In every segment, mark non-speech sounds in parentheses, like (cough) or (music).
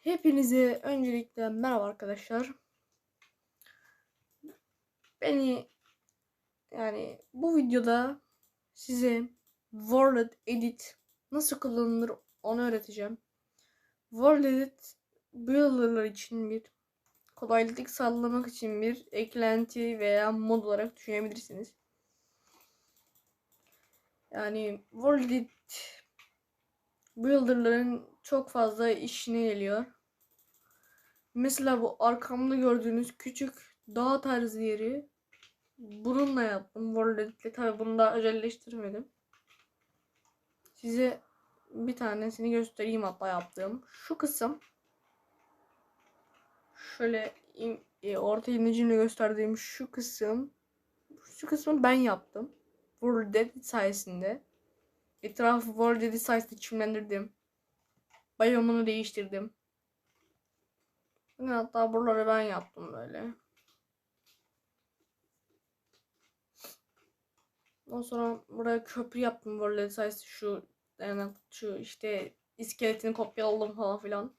Hepinize öncelikle merhaba arkadaşlar. Beni yani bu videoda size Word Edit nasıl kullanılır onu öğreteceğim. Word Edit builder'lar için bir kolaylık sağlamak için bir eklenti veya mod olarak düşünebilirsiniz. Yani Word Edit builder'ların çok fazla işine geliyor. Mesela bu arkamda gördüğünüz küçük dağ tarzı yeri bununla yaptım. Wordedit'le tabi bunu da özelleştirmedim. Size bir tanesini göstereyim hatta yaptığım. Şu kısım şöyle in- e, orta indicimle gösterdiğim şu kısım şu kısmı ben yaptım. Wordedit sayesinde. Etrafı Wordedit sayesinde çimlendirdim. Bayomunu değiştirdim. Hatta buraları ben yaptım böyle. Ondan sonra buraya köprü yaptım böyle sayısı şu yani şu işte iskeletini kopyaladım falan filan.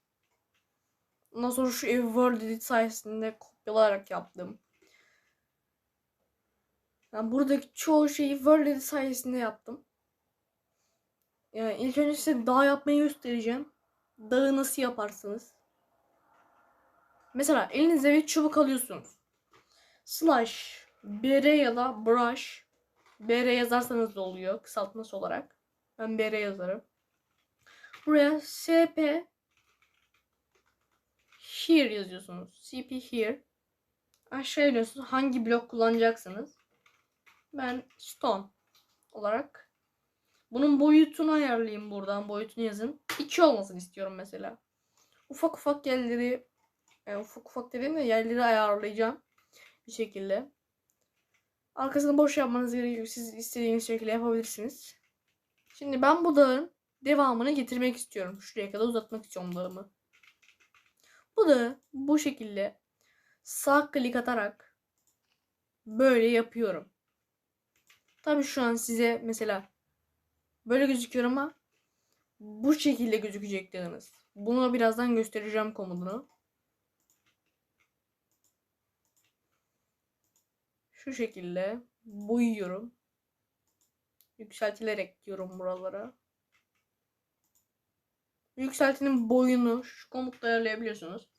Ondan sonra şu evi Word Edit sayesinde kopyalayarak yaptım. Yani buradaki çoğu şeyi Word Edit sayesinde yaptım. Yani ilk önce size dağ yapmayı göstereceğim. Dağı nasıl yaparsınız? Mesela elinize bir çubuk alıyorsunuz. Slash BR ya da brush BR yazarsanız da oluyor kısaltması olarak. Ben BR yazarım. Buraya SP here yazıyorsunuz. CP here. Aşağı iniyorsunuz. Hangi blok kullanacaksınız? Ben stone olarak bunun boyutunu ayarlayayım buradan. Boyutunu yazın. 2 olmasını istiyorum mesela. Ufak ufak yerleri yani ufak ufak dediğim de yerleri ayarlayacağım bir şekilde. Arkasını boş yapmanız gerekiyor. Siz istediğiniz şekilde yapabilirsiniz. Şimdi ben bu dağın devamını getirmek istiyorum. Şuraya kadar uzatmak istiyorum dağımı. Bu da bu şekilde sağ klik atarak böyle yapıyorum. Tabii şu an size mesela böyle gözüküyor ama bu şekilde gözükecek dağınız. Bunu birazdan göstereceğim komutunu. Şu şekilde boyuyorum. Yükseltilerek diyorum buralara. Yükseltinin boyunu şu komutla ayarlayabiliyorsunuz.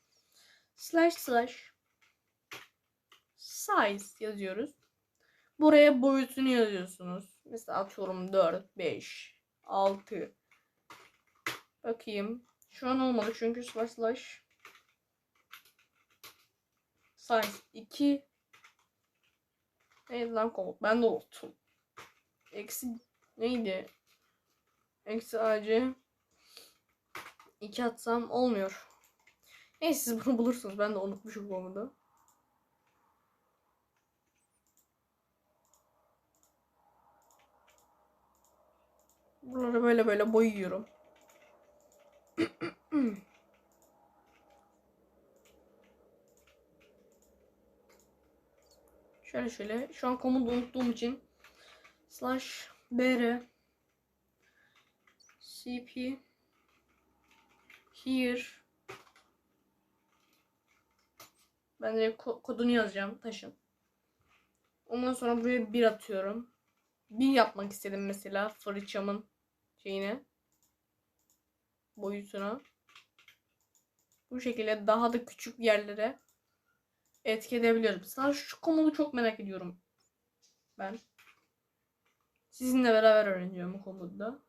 Slash slash size yazıyoruz. Buraya boyutunu yazıyorsunuz. Mesela atıyorum 4, 5, 6. Bakayım. Şu an olmadı çünkü slash slash size 2 Neydi lan komut? Ben de unuttum. Eksi neydi? Eksi AC 2 atsam olmuyor. Neyse siz bunu bulursunuz. Ben de unutmuşum komutu. Buraları böyle böyle boyuyorum. (clears throat) Şöyle şöyle. Şu an komutu unuttuğum için slash br cp here ben de ko- kodunu yazacağım taşın. Ondan sonra buraya bir atıyorum. Bir yapmak istedim mesela fırçamın şeyine boyutuna. Bu şekilde daha da küçük yerlere etki edebiliyoruz. Mesela şu komutu çok merak ediyorum. Ben. Sizinle beraber öğreneceğim bu komutu da.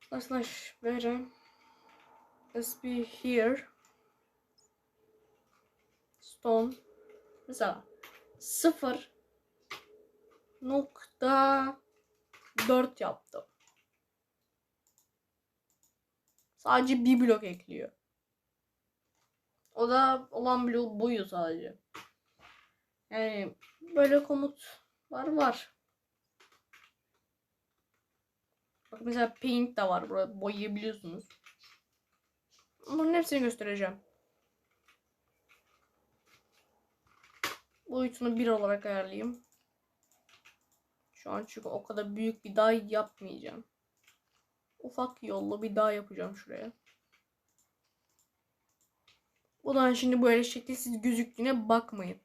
Slash slash böyle. SB here. Stone. Mesela 0 nokta 4 yaptım. Sadece bir blok ekliyor. O da olan blok boyu sadece. Yani böyle komutlar var. Bak mesela paint de var. Burada boyayabiliyorsunuz. Bunun hepsini göstereceğim. Boyutunu bir olarak ayarlayayım. Şu an çünkü o kadar büyük bir dağ yapmayacağım. Ufak yollu bir dağ yapacağım şuraya. Bu da şimdi böyle şekilsiz gözüktüğüne bakmayın.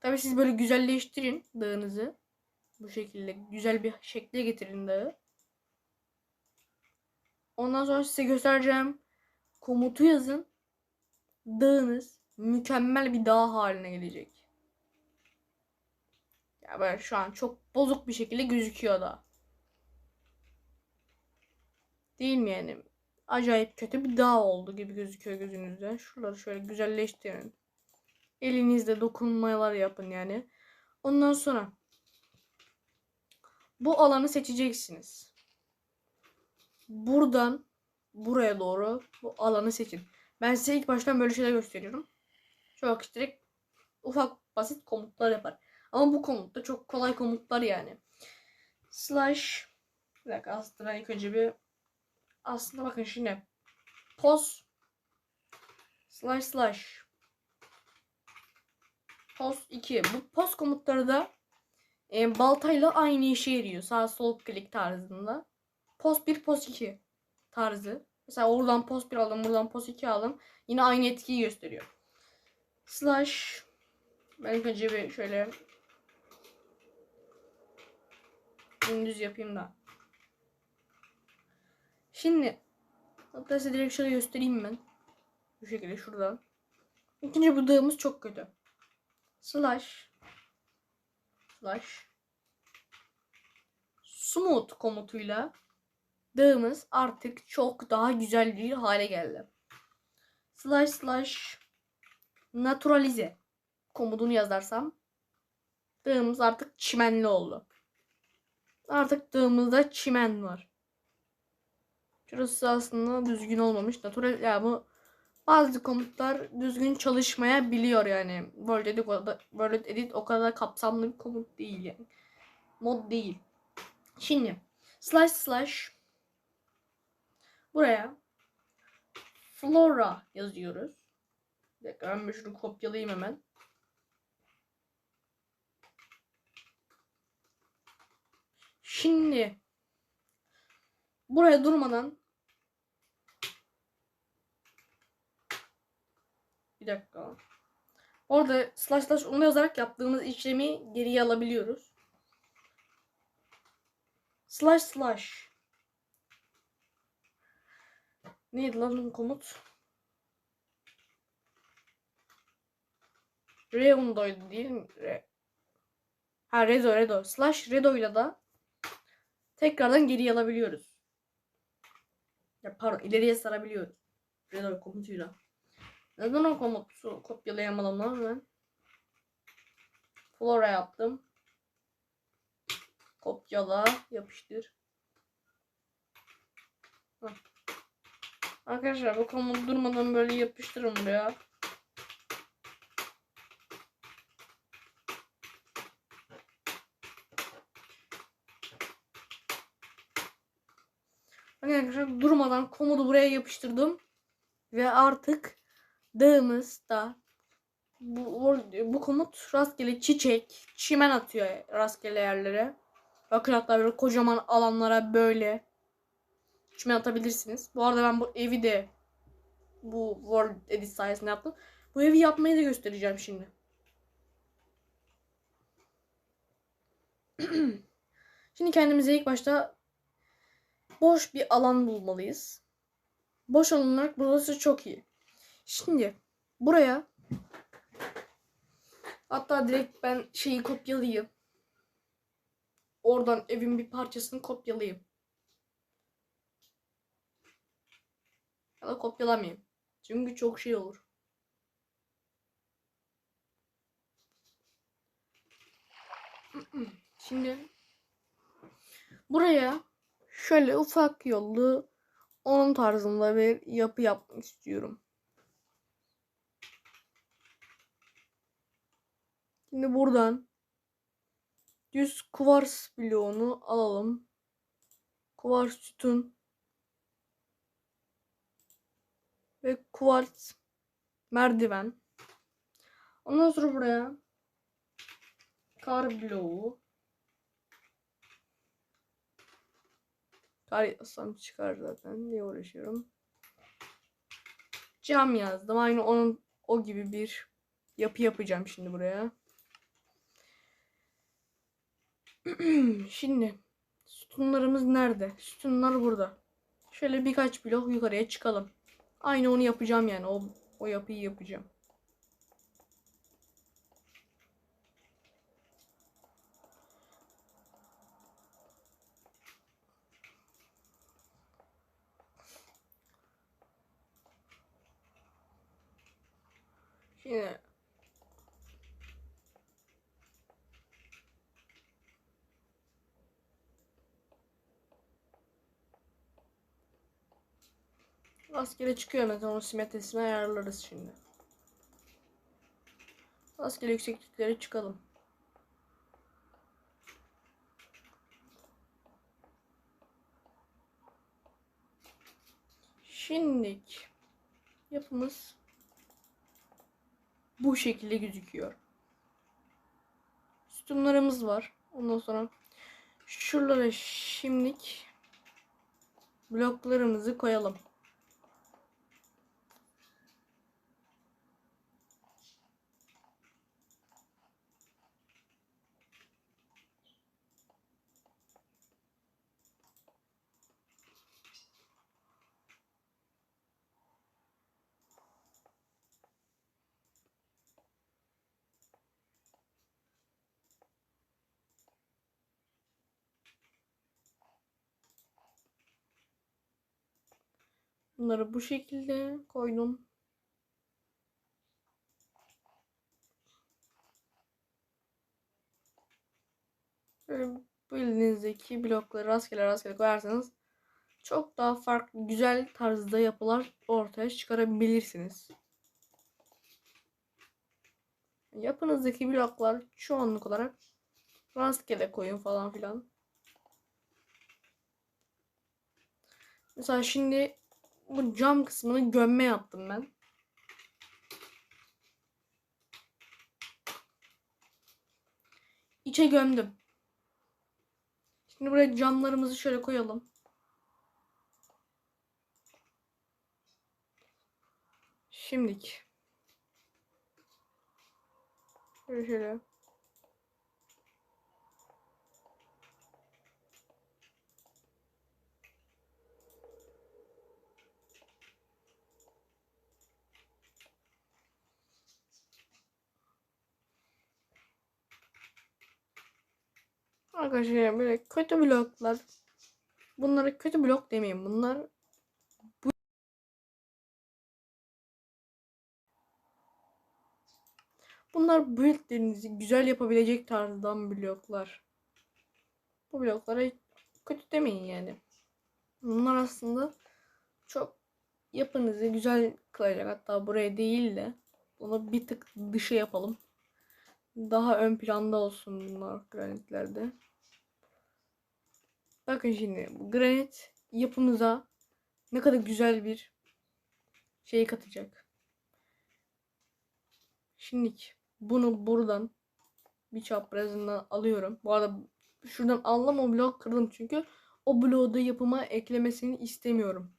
Tabi siz böyle güzelleştirin dağınızı. Bu şekilde güzel bir şekle getirin dağı. Ondan sonra size göstereceğim komutu yazın. Dağınız mükemmel bir dağ haline gelecek. Böyle şu an çok bozuk bir şekilde gözüküyor da. Değil mi yani? Acayip kötü bir dağ oldu gibi gözüküyor gözünüzde. Şuraları şöyle güzelleştirin. Elinizde dokunmalar yapın yani. Ondan sonra bu alanı seçeceksiniz. Buradan buraya doğru bu alanı seçin. Ben size ilk baştan böyle şeyler gösteriyorum. Çok direkt ufak basit komutlar yapar. Ama bu komut da çok kolay komutlar yani. Slash bir dakika aslında ilk önce bir aslında bakın şimdi post slash slash post 2 bu post komutları da e, baltayla aynı işe yarıyor. Sağ sol klik tarzında. Post 1 post 2 tarzı. Mesela oradan post 1 aldım buradan post 2 aldım. Yine aynı etkiyi gösteriyor. Slash ben ilk önce bir şöyle düz yapayım da. Şimdi hatta size direkt şöyle göstereyim ben. Bu şekilde şuradan. İkinci budağımız çok kötü. Slash slash smooth komutuyla dağımız artık çok daha güzel bir hale geldi. Slash slash naturalize komutunu yazarsam dağımız artık çimenli oldu. Artık dağımızda çimen var. Şurası aslında düzgün olmamış. Natural ya bu bazı komutlar düzgün çalışmayabiliyor yani. World Edit World Edit o kadar kapsamlı bir komut değil yani. Mod değil. Şimdi slash slash buraya flora yazıyoruz. Bir dakika ben şunu kopyalayayım hemen. Şimdi buraya durmadan bir dakika. Orada slash slash onu yazarak yaptığımız işlemi geriye alabiliyoruz. Slash slash. Neydi lan komut? Reundo'ydu değil mi? Re ha Redo Redo. Slash Redo'yla da tekrardan geri alabiliyoruz. Ya pardon ileriye sarabiliyoruz. Redo komutuyla. Neden o komutu kopyalayamadım lan ben? Flora yaptım. Kopyala, yapıştır. Heh. Arkadaşlar bu komutu durmadan böyle yapıştırın buraya. Arkadaşlar durmadan komodu buraya yapıştırdım. Ve artık dağımız da bu, bu komut rastgele çiçek, çimen atıyor rastgele yerlere. Bakın hatta böyle kocaman alanlara böyle çimen atabilirsiniz. Bu arada ben bu evi de bu World Edit sayesinde yaptım. Bu evi yapmayı da göstereceğim şimdi. (clears throat) şimdi kendimize ilk başta boş bir alan bulmalıyız. Boş alan olarak burası çok iyi. Şimdi buraya hatta direkt ben şeyi kopyalayayım. Oradan evin bir parçasını kopyalayayım. Ya da kopyalamayayım. Çünkü çok şey olur. (clears throat) Şimdi buraya şöyle ufak yollu onun tarzında bir yapı yapmak istiyorum. Şimdi buradan düz kuvars bloğunu alalım. Kuvars sütun ve kuvars merdiven. Ondan sonra buraya kar bloğu Kar yazsam çıkar zaten. Niye uğraşıyorum? Cam yazdım. Aynı onun o gibi bir yapı yapacağım şimdi buraya. (clears throat) Şimdi sütunlarımız nerede? Sütunlar burada. Şöyle birkaç blok yukarıya çıkalım. Aynı onu yapacağım yani. O, o yapıyı yapacağım. Şimdi Rastgele çıkıyor mesela onun simetrisini ayarlarız şimdi. Rastgele yüksekliklere çıkalım. Şimdilik yapımız bu şekilde gözüküyor. Sütunlarımız var. Ondan sonra şuralara şimdilik bloklarımızı koyalım. Bunları bu şekilde koydum. Böyle bu elinizdeki blokları rastgele rastgele koyarsanız çok daha farklı güzel tarzda yapılar ortaya çıkarabilirsiniz. Yapınızdaki bloklar çoğunluk olarak rastgele koyun falan filan. Mesela şimdi bu cam kısmını gömme yaptım ben. İçe gömdüm. Şimdi buraya camlarımızı şöyle koyalım. Şimdik. Şöyle şöyle. Arkadaşlar böyle kötü bloklar. Bunlara kötü blok demeyin. Bunlar bu Bunlar buildlerinizi güzel yapabilecek tarzdan bloklar. Bu bloklara kötü demeyin yani. Bunlar aslında çok yapınızı güzel kılacak. Hatta buraya değil de bunu bir tık dışı yapalım. Daha ön planda olsun bunlar granitlerde. Bakın şimdi bu granit yapımıza ne kadar güzel bir şey katacak. Şimdi bunu buradan bir çaprazından alıyorum. Bu arada şuradan aldım o blok kırdım çünkü o bloğu da yapıma eklemesini istemiyorum.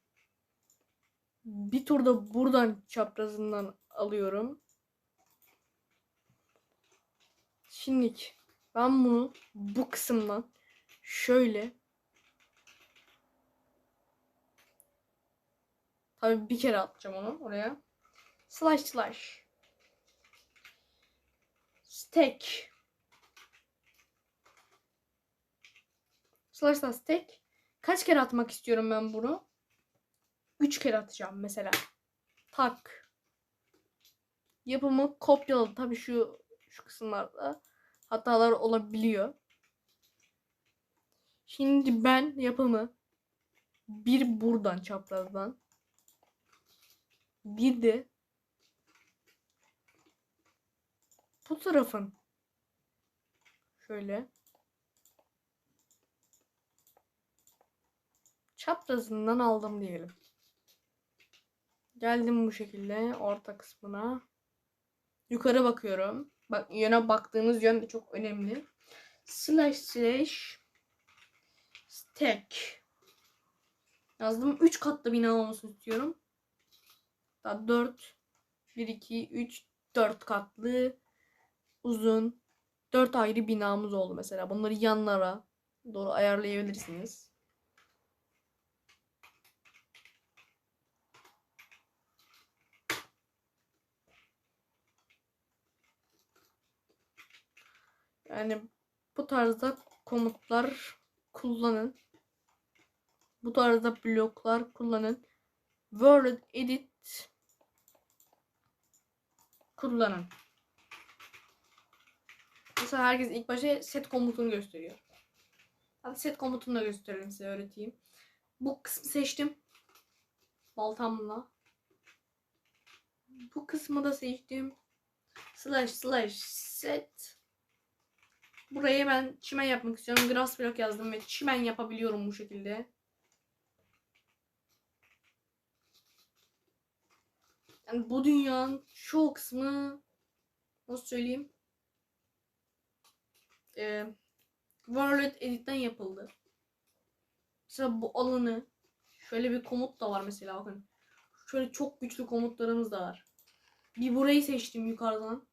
Bir turda buradan çaprazından alıyorum. Şimdi ben bunu bu kısımdan şöyle Tabii bir kere atacağım onu oraya. Slash slash. Stack. Slash slash stack. Kaç kere atmak istiyorum ben bunu? 3 kere atacağım mesela. Tak. Yapımı kopyaladım. Tabii şu şu kısımlarda hatalar olabiliyor. Şimdi ben yapımı bir buradan çaprazdan bir de bu tarafın şöyle çaprazından aldım diyelim. Geldim bu şekilde orta kısmına. Yukarı bakıyorum. Bak yöne baktığınız yön de çok önemli. Slash slash stack. Yazdım. 3 katlı bina olmasını istiyorum. Daha 4 1, 2, 3, 4 katlı uzun 4 ayrı binamız oldu mesela. Bunları yanlara doğru ayarlayabilirsiniz. Yani bu tarzda komutlar kullanın. Bu tarzda bloklar kullanın. Word Edit kullanın. Mesela herkes ilk başta set komutunu gösteriyor. Hadi set komutunu da gösterelim size öğreteyim. Bu kısmı seçtim. Baltamla. Bu kısmı da seçtim. Slash slash set. Buraya ben çimen yapmak istiyorum. Grass block yazdım ve çimen yapabiliyorum bu şekilde. Yani bu dünyanın çoğu kısmı nasıl söyleyeyim? Ee, World Edit'ten yapıldı. Mesela bu alanı şöyle bir komut da var mesela bakın. Şöyle çok güçlü komutlarımız da var. Bir burayı seçtim yukarıdan.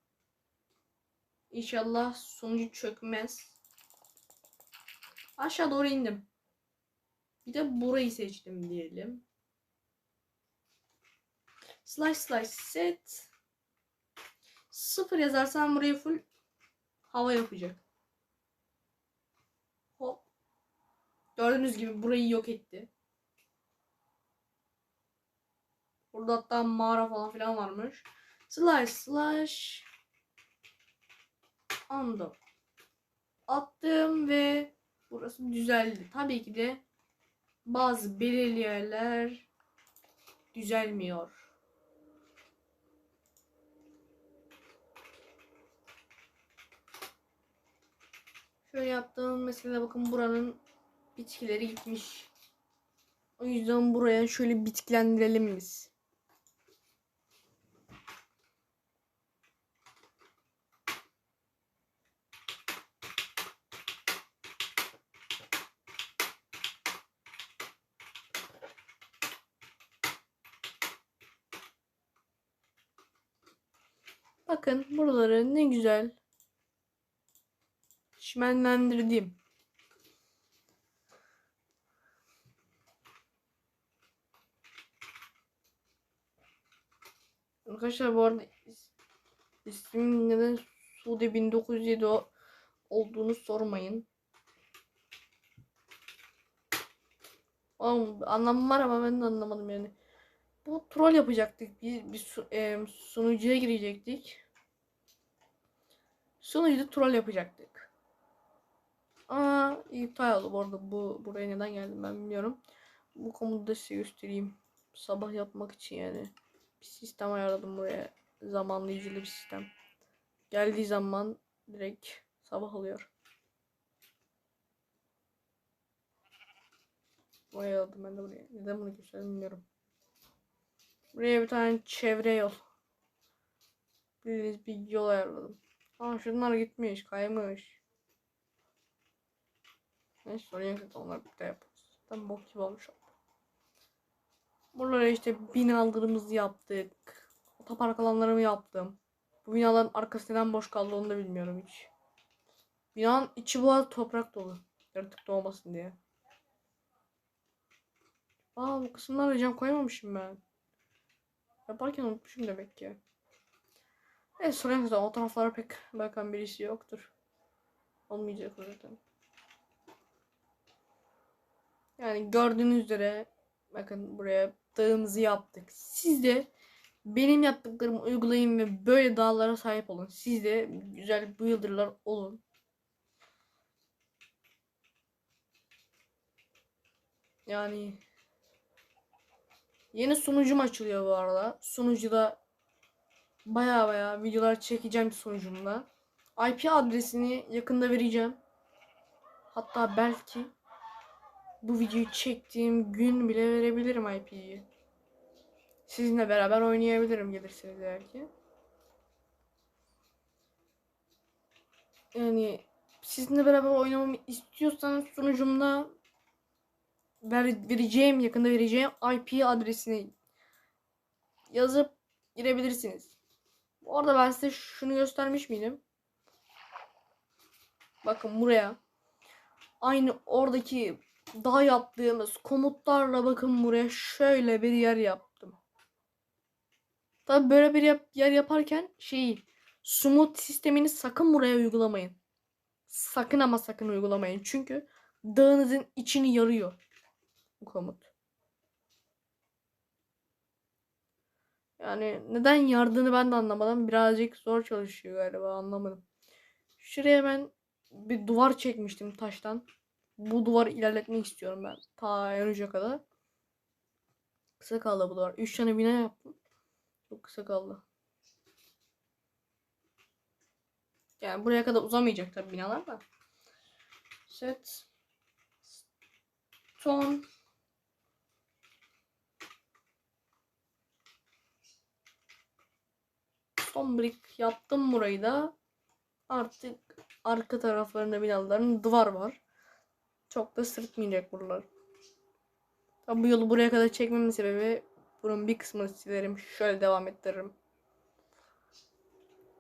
İnşallah sonucu çökmez. Aşağı doğru indim. Bir de burayı seçtim diyelim. Slash slash set. Sıfır yazarsam burayı full hava yapacak. Hop. Gördüğünüz gibi burayı yok etti. Burada hatta mağara falan filan varmış. Slash slash anda attım ve burası düzeldi. Tabii ki de bazı belirli yerler düzelmiyor. Şöyle yaptığım mesela bakın buranın bitkileri gitmiş. O yüzden buraya şöyle bitkilendirelim biz. Bakın buraları ne güzel çimenlendirdim. Arkadaşlar bu arada is- ismim neden Sude 1907 o- olduğunu sormayın. Oğlum, anlamı var ama ben de anlamadım yani. Bu troll yapacaktık. Bir, bir su- em, sunucuya girecektik. Sunucuda troll yapacaktık. Aa iptal oldu bu arada. Bu buraya neden geldim ben bilmiyorum. Bu komutu da size göstereyim. Sabah yapmak için yani. Bir sistem ayarladım buraya. Zamanlayıcılı bir sistem. Geldiği zaman direkt sabah oluyor. Buraya aldım ben de buraya. Neden bunu gösterdim bilmiyorum. Buraya bir tane çevre yol. Bildiğiniz bir yol ayarladım. Aa şunlar gitmiş, kaymış. Neyse sorun yok zaten onlar bir de yaparız. Ben bok gibi olmuş oldu. Buralara işte binalarımızı yaptık. Otopark alanlarımı yaptım. Bu binaların arkası neden boş kaldı onu da bilmiyorum hiç. Binanın içi bu arada toprak dolu. Yaratık doğmasın diye. Aa bu kısımlara cam koymamışım ben. Yaparken unutmuşum demek ki. Evet sorun yok o taraflara pek bakan birisi yoktur. Olmayacak zaten. Yani gördüğünüz üzere bakın buraya dağımızı yaptık. Siz de benim yaptıklarımı uygulayın ve böyle dağlara sahip olun. Siz de güzel builder'lar olun. Yani yeni sunucum açılıyor bu arada. Sunucuda baya baya videolar çekeceğim sunucumda. IP adresini yakında vereceğim. Hatta belki bu videoyu çektiğim gün bile verebilirim IP'yi. Sizinle beraber oynayabilirim gelirseniz eğer ki. Yani sizinle beraber oynamamı istiyorsanız sunucumda ver, vereceğim yakında vereceğim IP adresini yazıp girebilirsiniz. Bu arada ben size şunu göstermiş miydim? Bakın buraya. Aynı oradaki daha yaptığımız komutlarla bakın buraya şöyle bir yer yaptım. Tabi böyle bir yap- yer yaparken şeyi smooth sistemini sakın buraya uygulamayın. Sakın ama sakın uygulamayın. Çünkü dağınızın içini yarıyor bu komut. Yani neden yardığını ben de anlamadım. Birazcık zor çalışıyor galiba anlamadım. Şuraya ben bir duvar çekmiştim taştan. Bu duvarı ilerletmek istiyorum ben. Ta en uca kadar. Kısa kaldı bu duvar. 3 tane bina yaptım. Çok kısa kaldı. Yani buraya kadar uzamayacak tabii binalar da. Set. Stone. Stone brick yaptım burayı da. Artık arka taraflarında binaların duvar var. Çok da sırıtmayacak buralar. Tabi bu yolu buraya kadar çekmemin sebebi bunun bir kısmını silerim. Şöyle devam ettiririm.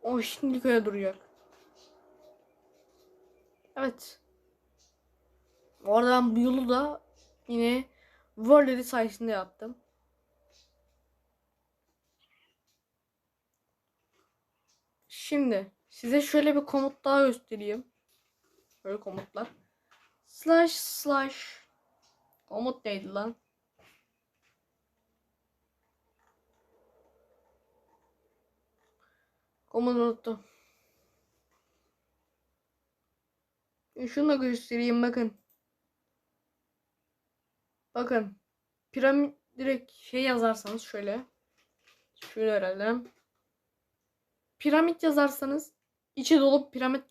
O şimdilik öyle duracak. Evet. Ben bu yolu da yine World'leri sayesinde yaptım. Şimdi size şöyle bir komut daha göstereyim. Böyle komutlar. Slash slash. Komut neydi lan? Komut unuttum. Şunu da göstereyim bakın. Bakın. Piramit direkt şey yazarsanız şöyle. Şöyle herhalde. Piramit yazarsanız içi dolu piramit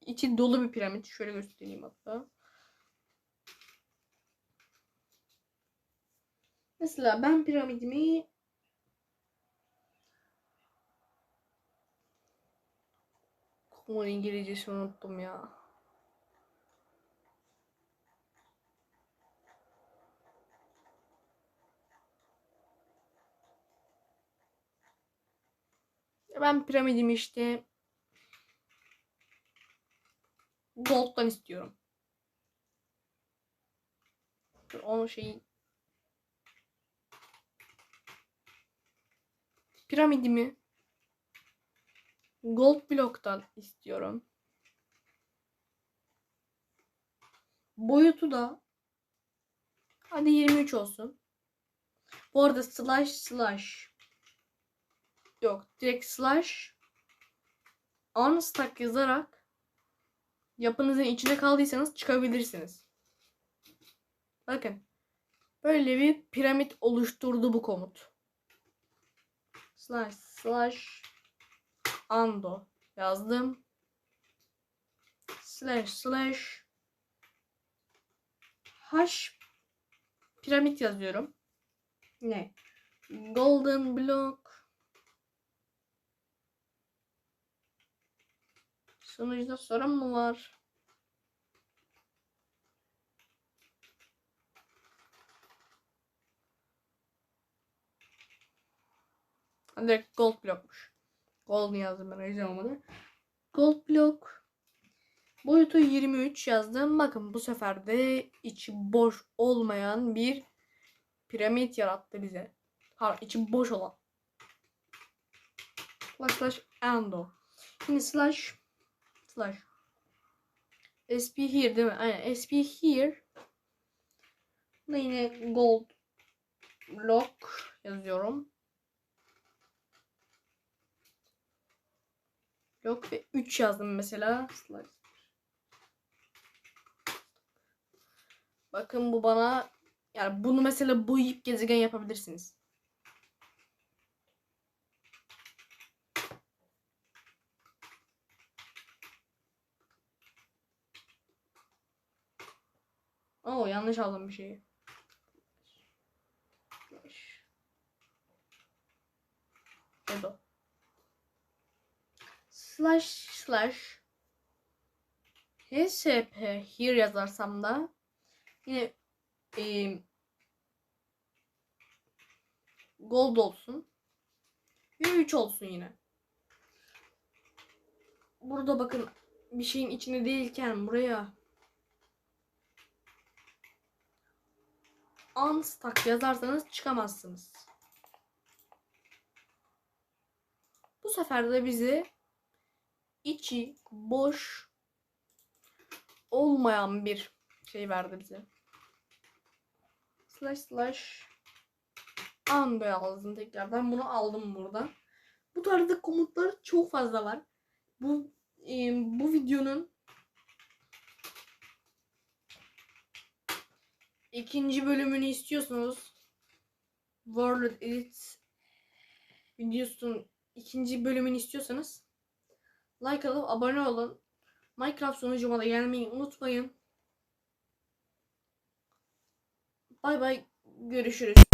içi dolu bir piramit. Şöyle göstereyim hatta. Mesela ben piramidimi Kumun İngilizcesini unuttum ya. Ben piramidimi işte Gold'dan istiyorum. Onun şeyi piramidimi Gold bloktan istiyorum. Boyutu da hadi 23 olsun. Bu arada slash slash yok direkt slash unstack yazarak yapınızın içine kaldıysanız çıkabilirsiniz. Bakın. Böyle bir piramit oluşturdu bu komut. Slash slash ando yazdım. Slash slash hash piramit yazıyorum. Ne? Golden block Sunucuda sorun mu var? Direkt gold blockmuş. Gold yazdım ben olmadı. Gold block. Boyutu 23 yazdım. Bakın bu sefer de içi boş olmayan bir piramit yarattı bize. Ha içi boş olan. Slash slash endo. Şimdi slash slash SP here değil mi? Aynen SP here. Buna yine gold block yazıyorum. Yok ve 3 yazdım mesela. Bakın bu bana yani bunu mesela bu gezegen yapabilirsiniz. Oo yanlış aldım bir şeyi. Slash. Slash slash hsp here yazarsam da yine e, gold olsun. Ve 3 olsun yine. Burada bakın bir şeyin içine değilken buraya unstuck yazarsanız çıkamazsınız. Bu sefer de bizi içi boş olmayan bir şey verdi bize. Slash slash undo yazdım tekrardan. Bunu aldım buradan. Bu tarzda komutlar çok fazla var. Bu e, bu videonun ikinci bölümünü istiyorsanız World Edit videosunun ikinci bölümünü istiyorsanız like alıp abone olun. Minecraft sunucuma da gelmeyi unutmayın. Bay bay görüşürüz.